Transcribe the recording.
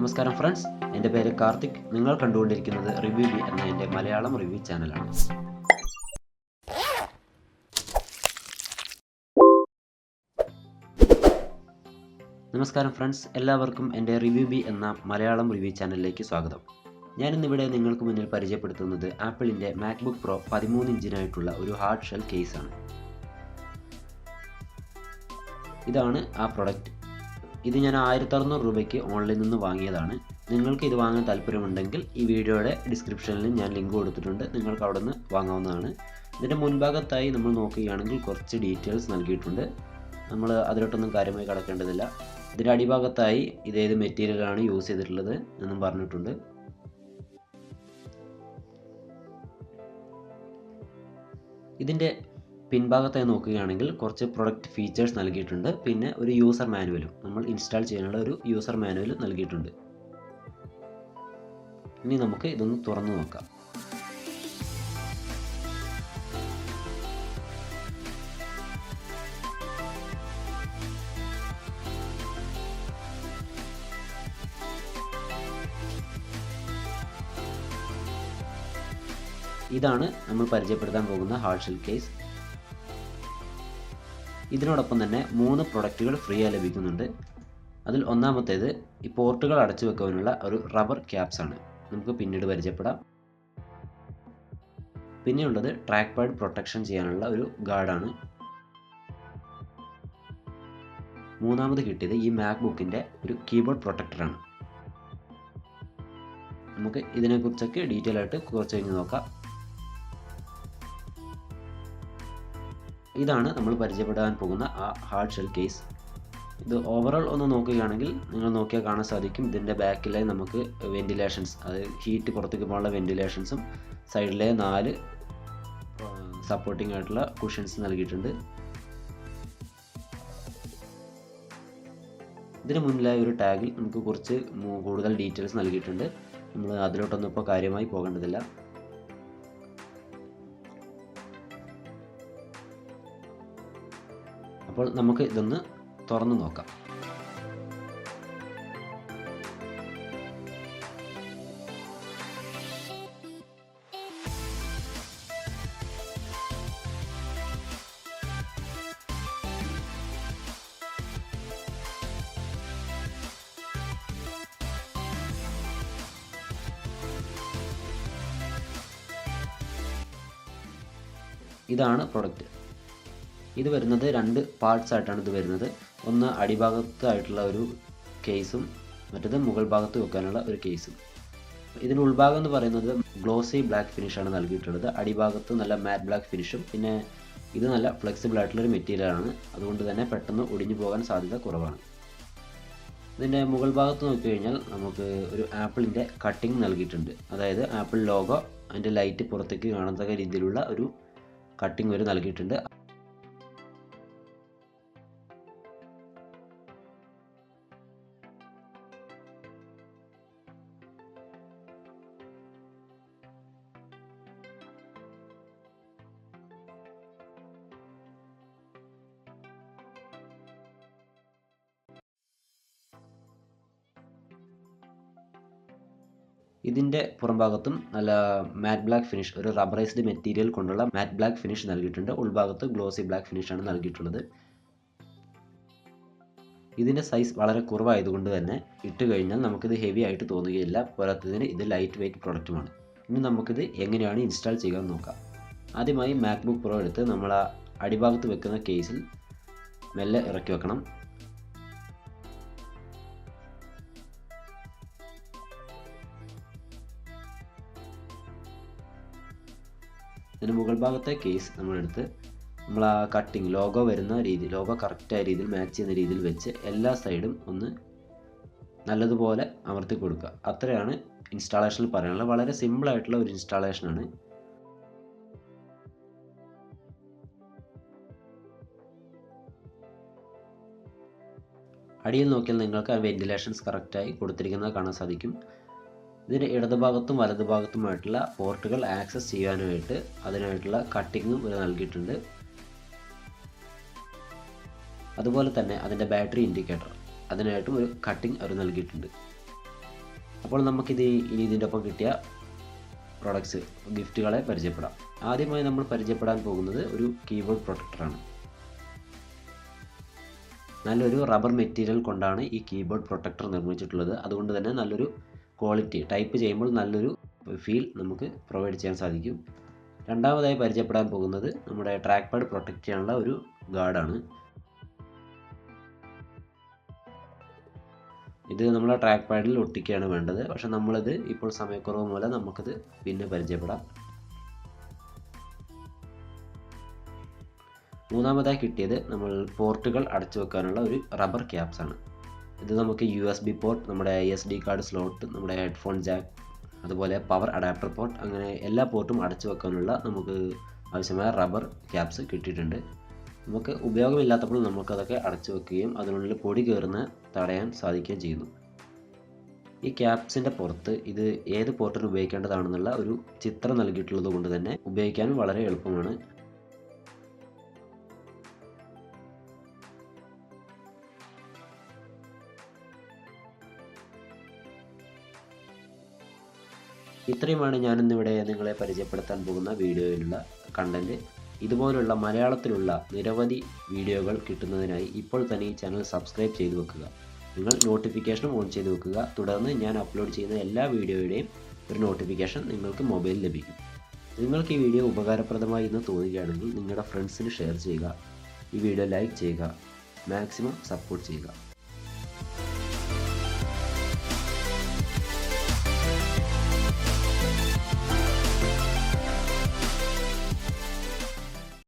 നമസ്കാരം ഫ്രണ്ട്സ്. എന്റെ പേര് കാർത്തിക്. നിങ്ങൾ കണ്ടുകൊണ്ടിരിക്കുന്നത് റിവ്യൂ ബി എന്ന എന്റെ മലയാളം റിവ്യൂ ചാനലാണ്. നമസ്കാരം ഫ്രണ്ട്സ്. എല്ലാവർക്കും എന്റെ റിവ്യൂ ബി എന്ന മലയാളം റിവ്യൂ ചാനലിലേക്ക് സ്വാഗതം. ഞാനിന്നിവിടെ നിങ്ങൾക്ക് മുന്നിൽ പരിചയപ്പെടുത്തുന്നത് ആപ്പിളിന്റെ മാക്ബുക്ക് പ്രോ പതിമൂന്ന് ഇഞ്ചിനായിട്ടുള്ള ഒരു ഹാർഡ് ഷെൽ കേസാണ്. ഇതാണ് ആ പ്രൊഡക്റ്റ്. ഇത് ഞാൻ ആയിരത്തി അറുന്നൂറ് രൂപയ്ക്ക് ഓൺലൈനിൽ നിന്ന് വാങ്ങിയതാണ്. നിങ്ങൾക്ക് ഇത് വാങ്ങാൻ താല്പര്യമുണ്ടെങ്കിൽ ഈ വീഡിയോയുടെ ഡിസ്ക്രിപ്ഷനിൽ ഞാൻ ലിങ്ക് കൊടുത്തിട്ടുണ്ട്. നിങ്ങൾക്ക് അവിടെ നിന്ന് വാങ്ങാവുന്നതാണ്. ഇതിന്റെ മുൻഭാഗത്തായി നമ്മൾ നോക്കുകയാണെങ്കിൽ കുറച്ച് ഡീറ്റെയിൽസ് നൽകിയിട്ടുണ്ട്. നമ്മൾ അതിലോട്ടൊന്നും കാര്യമായി കടക്കേണ്ടതില്ല. ഇതിന്റെ അടിഭാഗത്തായി ഇതേത് മെറ്റീരിയലാണ് യൂസ് ചെയ്തിട്ടുള്ളത് എന്നും പറഞ്ഞിട്ടുണ്ട്. ഇതിന്റെ പിൻഭാഗത്തായി നോക്കുകയാണെങ്കിൽ കുറച്ച് പ്രൊഡക്റ്റ് ഫീച്ചേഴ്സ് നൽകിയിട്ടുണ്ട്. പിന്നെ ഒരു യൂസർ മാനുവലും നമ്മൾ ഇൻസ്റ്റാൾ ചെയ്യാനുള്ള ഒരു യൂസർ മാനുവൽ നൽകിയിട്ടുണ്ട്. ഇനി നമുക്ക് ഇതൊന്ന് തുറന്നു നോക്കാം. ഇതാണ് നമ്മൾ പരിചയപ്പെടുത്താൻ പോകുന്ന ഹാർഡ് ഷെൽ കേസ് ഇതിനോടൊപ്പം തന്നെ മൂന്ന് പ്രൊഡക്റ്റുകൾ ഫ്രീ ആയി ലഭിക്കുന്നുണ്ട്. അതിൽ ഒന്നാമത്തേത് ഈ പോർട്ടുകൾ അടച്ചു വെക്കാനുള്ള ഒരു റബ്ബർ ക്യാപ്സ് ആണ് നമുക്ക് പിന്നീട് പരിചയപ്പെടാം. പിന്നെയുള്ളത് ട്രാക്ക് പാഡ് പ്രൊട്ടക്ഷൻ ചെയ്യാനുള്ള ഒരു ഗാർഡാണ്. മൂന്നാമത് കിട്ടിയത് ഈ മാക് ബുക്കിന്റെ ഒരു കീബോർഡ് പ്രൊട്ടക്ടറാണ്. നമുക്ക് ഇതിനെക്കുറിച്ചൊക്കെ ഡീറ്റെയിൽ ആയിട്ട് കുറച്ച് കഴിഞ്ഞ് നോക്കാം. ഇതാണ് നമ്മൾ പരിചയപ്പെടാൻ പോകുന്ന ആ ഹാർഡ് ഷെൽ കേസ് ഇത് ഓവറോൾ ഒന്ന് നോക്കുകയാണെങ്കിൽ നിങ്ങൾ നോക്കിയാൽ കാണാൻ സാധിക്കും. ഇതിന്റെ ബാക്കിലെ നമുക്ക് വെന്റിലേഷൻസ് അത് ഹീറ്റ് പുറത്തേക്ക് പോകാനുള്ള വെന്റിലേഷൻസും സൈഡിലെ നാല് സപ്പോർട്ടിംഗ് ആയിട്ടുള്ള കുഷൻസ് നൽകിയിട്ടുണ്ട്. ഇതിന് മുന്നിലായ ഒരു ടാഗിൽ നമുക്ക് കുറച്ച് കൂടുതൽ ഡീറ്റെയിൽസ് നൽകിയിട്ടുണ്ട്. നമ്മൾ അതിലോട്ടൊന്നും ഇപ്പോൾ കാര്യമായി പോകേണ്ടതില്ല. അപ്പോൾ നമുക്ക് ഇതൊന്ന് തുറന്നു നോക്കാം. ഇതാണ് പ്രൊഡക്റ്റ് ഇത് വരുന്നത് രണ്ട് പാർട്സ് ആയിട്ടാണ് ഇത് വരുന്നത്. ഒന്ന് അടിഭാഗത്തായിട്ടുള്ള ഒരു കേസും മറ്റത് മുകൾ ഭാഗത്ത് വെക്കാനുള്ള ഒരു കേസും ഇതിന്റെ ഉൾഭാഗം എന്ന് പറയുന്നത് ഗ്ലോസി ബ്ലാക്ക് ഫിനിഷാണ് നൽകിയിട്ടുള്ളത്. അടിഭാഗത്ത് നല്ല മാറ്റ് ബ്ലാക്ക് ഫിനിഷും പിന്നെ ഇത് നല്ല ഫ്ലെക്സിബിൾ ആയിട്ടുള്ള ഒരു മെറ്റീരിയലാണ് അതുകൊണ്ട് തന്നെ പെട്ടെന്ന് ഒടിഞ്ഞു പോകാൻ സാധ്യത കുറവാണ്. ഇതിന്റെ മുകൾ ഭാഗത്ത് നോക്കി കഴിഞ്ഞാൽ നമുക്ക് ഒരു ആപ്പിളിന്റെ കട്ടിംഗ് നൽകിയിട്ടുണ്ട്. അതായത് ആപ്പിൾ ലോഗോ അതിന്റെ ലൈറ്റ് പുറത്തേക്ക് കാണത്തക്ക രീതിയിലുള്ള ഒരു കട്ടിംഗ് വരെ നൽകിയിട്ടുണ്ട്. ഇതിന്റെ പുറംഭാഗത്തും നല്ല മാറ്റ് ബ്ലാക്ക് ഫിനിഷ് ഒരു റബ്ബറൈസ്ഡ് മെറ്റീരിയൽ കൊണ്ടുള്ള മാറ്റ് ബ്ലാക്ക് ഫിനിഷ് നൽകിയിട്ടുണ്ട്. ഉൾഭാഗത്ത് ഗ്ലോസി ബ്ലാക്ക് ഫിനിഷാണ് നൽകിയിട്ടുള്ളത്. ഇതിന്റെ സൈസ് വളരെ കുറവായതുകൊണ്ട് തന്നെ ഇട്ട് കഴിഞ്ഞാൽ നമുക്കിത് ഹെവി ആയിട്ട് തോന്നുകയില്ല. പോരാത്തതിന് ഇത് ലൈറ്റ് വെയ്റ്റ് പ്രൊഡക്റ്റുമാണ് ഇനി നമുക്കിത് എങ്ങനെയാണ് ഇൻസ്റ്റാൾ ചെയ്യാൻ നോക്കാം. ആദ്യമായി മാക്ബുക്ക് പ്രോ എടുത്ത് നമ്മൾ ആ അടിഭാഗത്ത് വെക്കുന്ന കേസിൽ മെല്ലെ ഇറക്കി വെക്കണം. ഇതിന് മുകൾ ഭാഗത്തെ കേസ് നമ്മളെടുത്ത് നമ്മൾ ആ കട്ടിങ് ലോഗോ വരുന്ന രീതി ലോഗോ കറക്റ്റായ രീതിയിൽ മാച്ച് ചെയ്യുന്ന രീതിയിൽ വെച്ച് എല്ലാ സൈഡും ഒന്ന് നല്ലതുപോലെ അമർത്തി കൊടുക്കുക. അത്രയാണ് ഇൻസ്റ്റാളേഷനിൽ പറയാനുള്ളത്. വളരെ സിമ്പിൾ ആയിട്ടുള്ള ഒരു ഇൻസ്റ്റാളേഷനാണ് അടിയിൽ നോക്കിയാൽ നിങ്ങൾക്ക് ആ വെന്റിലേഷൻസ് കറക്റ്റായി കൊടുത്തിരിക്കുന്നത് കാണാൻ സാധിക്കും. ഇതിന്റെ ഇടതുഭാഗത്തും വലതുഭാഗത്തുമായിട്ടുള്ള പോർട്ടുകൾ ആക്സസ് ചെയ്യാനായിട്ട് അതിനായിട്ടുള്ള കട്ടിങ്ങും ഇത് നൽകിയിട്ടുണ്ട്. അതുപോലെ തന്നെ അതിന്റെ ബാറ്ററി ഇൻഡിക്കേറ്റർ അതിനായിട്ടും ഒരു കട്ടിങ് അവർ നൽകിയിട്ടുണ്ട്. അപ്പോൾ നമുക്കിത് ഇനി ഇതിന്റെ ഒപ്പം കിട്ടിയ പ്രൊഡക്ട്സ് ഗിഫ്റ്റുകളെ പരിചയപ്പെടാം. ആദ്യമായി നമ്മൾ പരിചയപ്പെടാൻ പോകുന്നത് ഒരു കീബോർഡ് പ്രൊട്ടക്ടറാണ് നല്ലൊരു റബ്ബർ മെറ്റീരിയൽ കൊണ്ടാണ് ഈ കീബോർഡ് പ്രൊട്ടക്ടർ നിർമ്മിച്ചിട്ടുള്ളത്. അതുകൊണ്ട് തന്നെ നല്ലൊരു ക്വാളിറ്റി ടൈപ്പ് ചെയ്യുമ്പോൾ നല്ലൊരു ഫീൽ നമുക്ക് പ്രൊവൈഡ് ചെയ്യാൻ സാധിക്കും. രണ്ടാമതായി പരിചയപ്പെടാൻ പോകുന്നത് നമ്മുടെ ട്രാക്ക് പാഡ് പ്രൊട്ടക്റ്റ് ചെയ്യാനുള്ള ഒരു ഗാർഡാണ് ഇത് നമ്മളെ ട്രാക്ക് പാഡിൽ ഒട്ടിക്കുകയാണ് വേണ്ടത്. പക്ഷെ നമ്മളിത് ഇപ്പോൾ സമയക്കുറവ് മൂലം നമുക്കിത് പിന്നെ പരിചയപ്പെടാം. മൂന്നാമതായി കിട്ടിയത് നമ്മൾ പോർട്ടുകൾ അടച്ചു വെക്കാനുള്ള ഒരു റബ്ബർ ക്യാപ്സാണ് ഇത് നമുക്ക് യു എസ് ബി പോർട്ട് നമ്മുടെ എസ് ഡി കാർഡ് സ്ലോട്ട് നമ്മുടെ ഹെഡ്ഫോൺ ജാക്ക് അതുപോലെ പവർ അഡാപ്റ്റർ പോർട്ട് അങ്ങനെ എല്ലാ പോർട്ടും അടച്ചു വെക്കാനുള്ള നമുക്ക് ആവശ്യമായ റബ്ബർ ക്യാപ്സ് കിട്ടിയിട്ടുണ്ട്. നമുക്ക് ഉപയോഗമില്ലാത്തപ്പോൾ നമുക്കതൊക്കെ അടച്ചു വെക്കുകയും അതിനുള്ളിൽ പൊടി കയറുന്ന തടയാൻ സാധിക്കുകയും ചെയ്യുന്നു. ഈ ക്യാപ്സിന്റെ പുറത്ത് ഇത് ഏത് പോർട്ടിൽ ഉപയോഗിക്കേണ്ടതാണെന്നുള്ള ഒരു ചിത്രം നൽകിയിട്ടുള്ളത് കൊണ്ട് തന്നെ ഉപയോഗിക്കാനും വളരെ എളുപ്പമാണ്. ഇത്രയുമാണ് ഞാനിന്നിവിടെ നിങ്ങളെ പരിചയപ്പെടുത്താൻ പോകുന്ന വീഡിയോയിലുള്ള കണ്ടന്റ് ഇതുപോലുള്ള മലയാളത്തിലുള്ള നിരവധി വീഡിയോകൾ കിട്ടുന്നതിനായി ഇപ്പോൾ തന്നെ ഈ ചാനൽ സബ്സ്ക്രൈബ് ചെയ്തു വെക്കുക. നിങ്ങൾ നോട്ടിഫിക്കേഷനും ഓൺ ചെയ്ത് വെക്കുക. തുടർന്ന് ഞാൻ അപ്ലോഡ് ചെയ്യുന്ന എല്ലാ വീഡിയോയുടെയും ഒരു നോട്ടിഫിക്കേഷൻ നിങ്ങൾക്ക് മൊബൈലിൽ ലഭിക്കും. നിങ്ങൾക്ക് ഈ വീഡിയോ ഉപകാരപ്രദമായി എന്ന് തോന്നുകയാണെങ്കിൽ നിങ്ങളുടെ ഫ്രണ്ട്സിന് ഷെയർ ചെയ്യുക. ഈ വീഡിയോ ലൈക്ക് ചെയ്യുക. മാക്സിമം സപ്പോർട്ട് ചെയ്യുക.